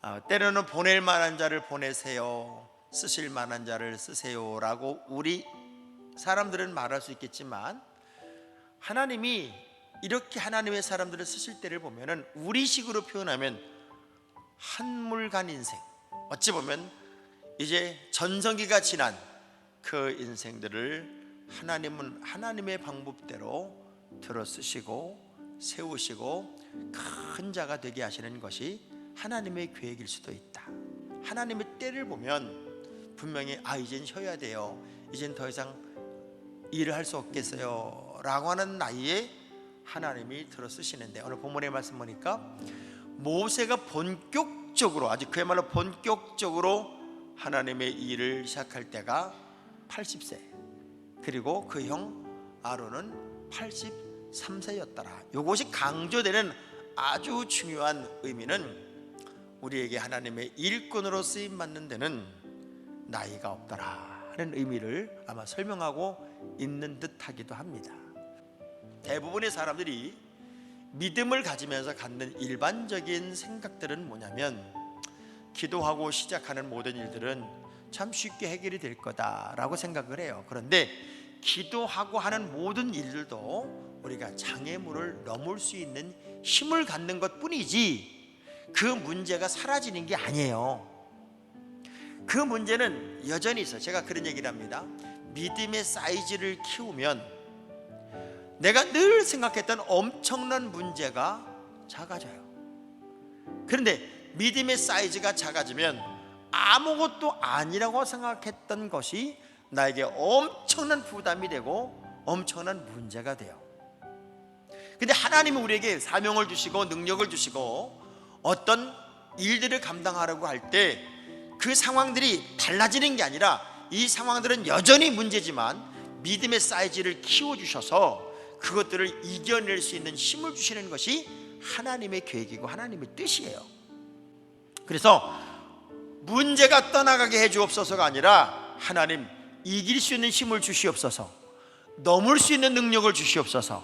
아, 때로는 보낼 만한 자를 보내세요. 쓰실 만한 자를 쓰세요라고 우리 사람들은 말할 수 있겠지만 하나님이 이렇게 하나님의 사람들을 쓰실 때를 보면은 우리식으로 표현하면 한물간 인생 어찌 보면 이제 전성기가 지난 그 인생들을 하나님은 하나님의 방법대로 들어 쓰시고 세우시고 큰 자가 되게 하시는 것이 하나님의 계획일 수도 있다. 하나님의 때를 보면 분명히 아 이젠 쉬어야 돼요. 이젠 더 이상 일을 할 수 없겠어요. 라고 하는 나이에 하나님이 들어 쓰시는데 오늘 본문의 말씀 보니까 모세가 본격적으로 아주 그야말로 본격적으로 하나님의 일을 시작할 때가 80세 그리고 그 형 아론은 83세였더라. 이것이 강조되는 아주 중요한 의미는 우리에게 하나님의 일꾼으로 쓰임 받는 데는 나이가 없더라 하는 의미를 아마 설명하고 있는 듯하기도 합니다. 대부분의 사람들이 믿음을 가지면서 갖는 일반적인 생각들은 뭐냐면 기도하고 시작하는 모든 일들은 참 쉽게 해결이 될 거다라고 생각을 해요. 그런데 기도하고 하는 모든 일들도 우리가 장애물을 넘을 수 있는 힘을 갖는 것 뿐이지 그 문제가 사라지는 게 아니에요. 그 문제는 여전히 있어. 제가 그런 얘기를 합니다. 믿음의 사이즈를 키우면 내가 늘 생각했던 엄청난 문제가 작아져요. 그런데 믿음의 사이즈가 작아지면 아무것도 아니라고 생각했던 것이 나에게 엄청난 부담이 되고 엄청난 문제가 돼요. 근데 하나님은 우리에게 사명을 주시고 능력을 주시고 어떤 일들을 감당하려고 할 때 그 상황들이 달라지는 게 아니라 이 상황들은 여전히 문제지만 믿음의 사이즈를 키워 주셔서 그것들을 이겨낼 수 있는 힘을 주시는 것이 하나님의 계획이고 하나님의 뜻이에요. 그래서 문제가 떠나가게 해 주옵소서가 아니라 하나님 이길 수 있는 힘을 주시옵소서. 넘을 수 있는 능력을 주시옵소서.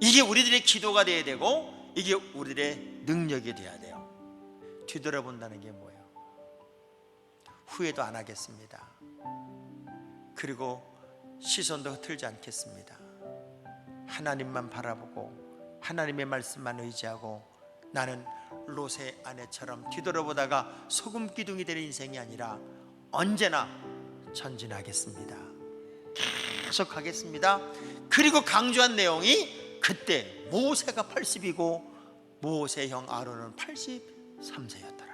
이게 우리들의 기도가 되어야 되고 이게 우리들의 능력이 되어야 돼요. 뒤돌아본다는 게 뭐예요? 후회도 안 하겠습니다. 그리고 시선도 흐트지 않겠습니다. 하나님만 바라보고 하나님의 말씀만 의지하고 나는 롯의 아내처럼 뒤돌아보다가 소금 기둥이 되는 인생이 아니라 언제나 전진하겠습니다. 계속 하겠습니다. 그리고 강조한 내용이 그때 모세가 80이고 모세 형 아론은 83세였더라.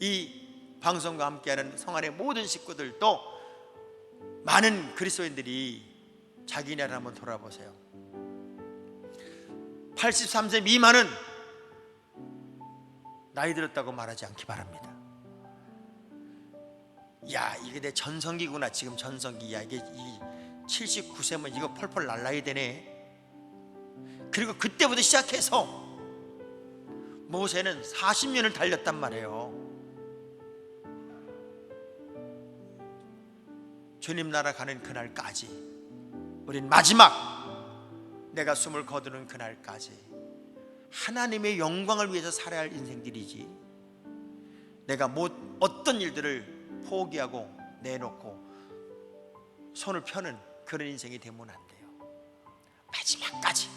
이 방송과 함께하는 성안의 모든 식구들도 많은 그리스도인들이 자기네를 한번 돌아보세요. 83세 미만은 나이 들었다고 말하지 않기 바랍니다. 야, 이게 내 전성기구나. 지금 전성기야. 이게 이 79세면 이거 펄펄 날라야 되네. 그리고 그때부터 시작해서 모세는 40년을 달렸단 말이에요. 주님 나라 가는 그날까지 우린 마지막 내가 숨을 거두는 그날까지 하나님의 영광을 위해서 살아야 할 인생들이지 내가 못 어떤 일들을 포기하고 내놓고 손을 펴는 그런 인생이 되면 안 돼요. 마지막까지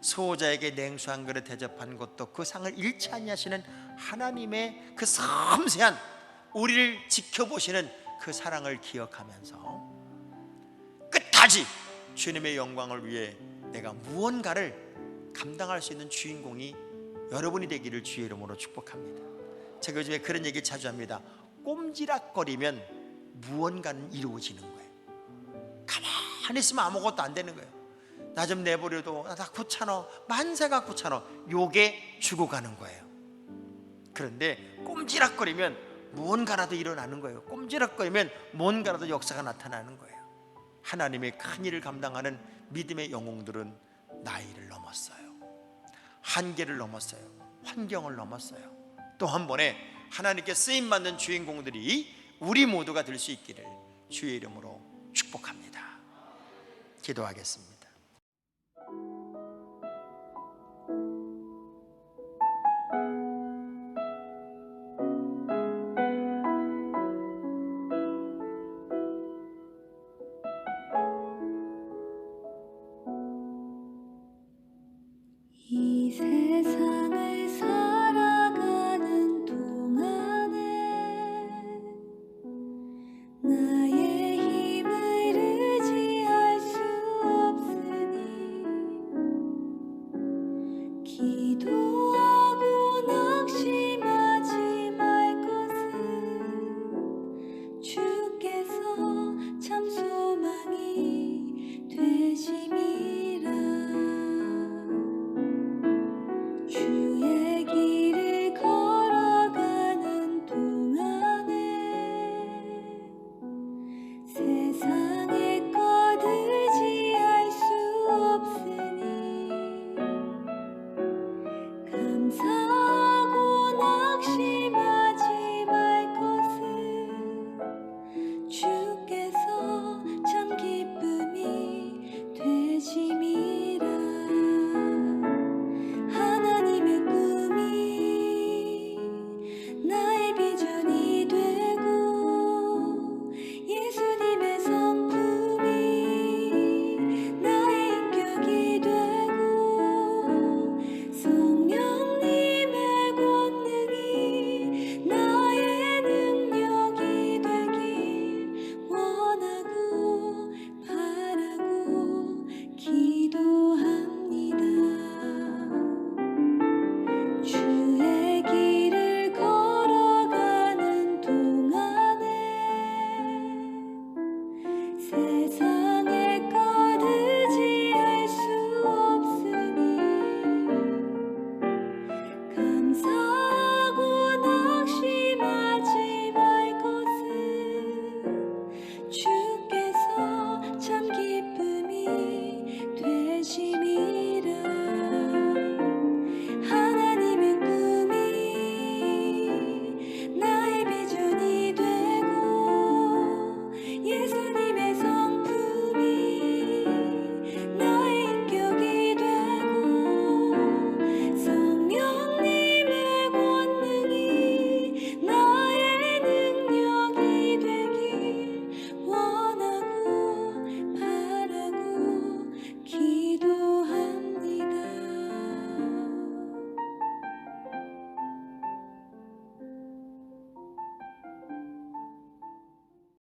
수호자에게 냉수 한 그릇 대접한 것도 그 상을 잃지 아니하시는 하나님의 그 섬세한 우리를 지켜보시는 그 사랑을 기억하면서 끝까지 주님의 영광을 위해 내가 무언가를 감당할 수 있는 주인공이 여러분이 되기를 주의 이름으로 축복합니다. 제가 요즘에 그런 얘기 자주 합니다. 꼼지락거리면 무언가는 이루어지는 거예요. 가만히 있으면 아무것도 안 되는 거예요. 나 좀 내버려도 나 귀찮아 만세가 귀찮아 요게 죽어가는 거예요. 그런데 꼼지락거리면 무언가라도 일어나는 거예요. 꼼지락거리면 뭔가라도 역사가 나타나는 거예요. 하나님의 큰 일을 감당하는 믿음의 영웅들은 나이를 넘었어요. 한계를 넘었어요. 환경을 넘었어요. 또 한 번에 하나님께 쓰임 받는 주인공들이 우리 모두가 될 수 있기를 주의 이름으로 축복합니다. 기도하겠습니다.